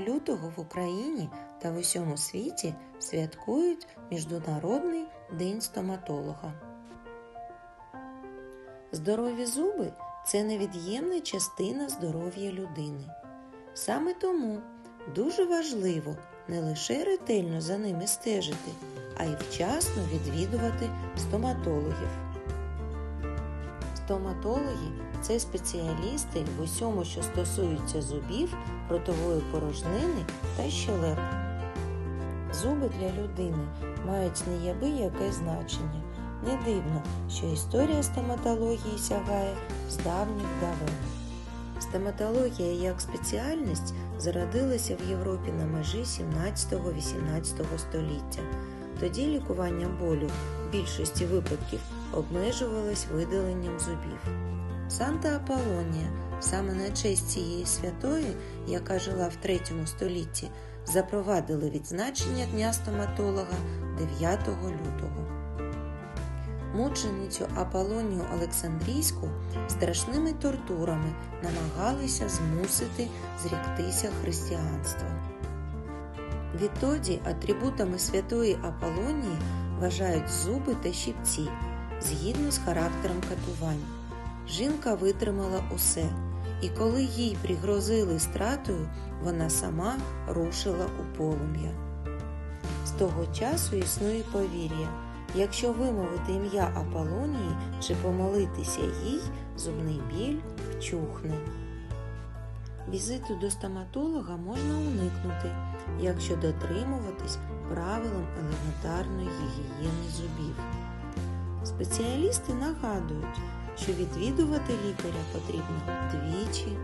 лютого в Україні та в усьому світі святкують Міжнародний день стоматолога. Здорові зуби це невід'ємна частина здоров'я людини. Саме тому дуже важливо не лише ретельно за ними стежити, а й вчасно відвідувати стоматологів. Стоматологи це спеціалісти в усьому, що стосується зубів, ротової порожнини та щелеп. Зуби для людини мають неябияке значення. Не дивно, що історія стоматології сягає з давніх давен. Стоматологія як спеціальність зародилася в Європі на межі 17-18 століття. Тоді лікування болю в більшості випадків обмежувалось видаленням зубів. Санта Аполлонія, саме на честь цієї святої, яка жила в 3 столітті, запровадили відзначення Дня стоматолога 9 лютого. Мученицю Аполлонію Олександрійську страшними тортурами намагалися змусити зріктися християнства. Відтоді атрибутами святої Аполлонії вважають зуби та щипці згідно з характером катувань. Жінка витримала усе, і коли їй пригрозили стратою, вона сама рушила у полум'я. З того часу існує повір'я. Якщо вимовити ім'я Аполлонії чи помолитися їй, зубний біль вчухне. Візиту до стоматолога можна уникнути, якщо дотримуватись правилам елементарної гігієни зубів. Спеціалісти нагадують, що відвідувати лікаря потрібно двічі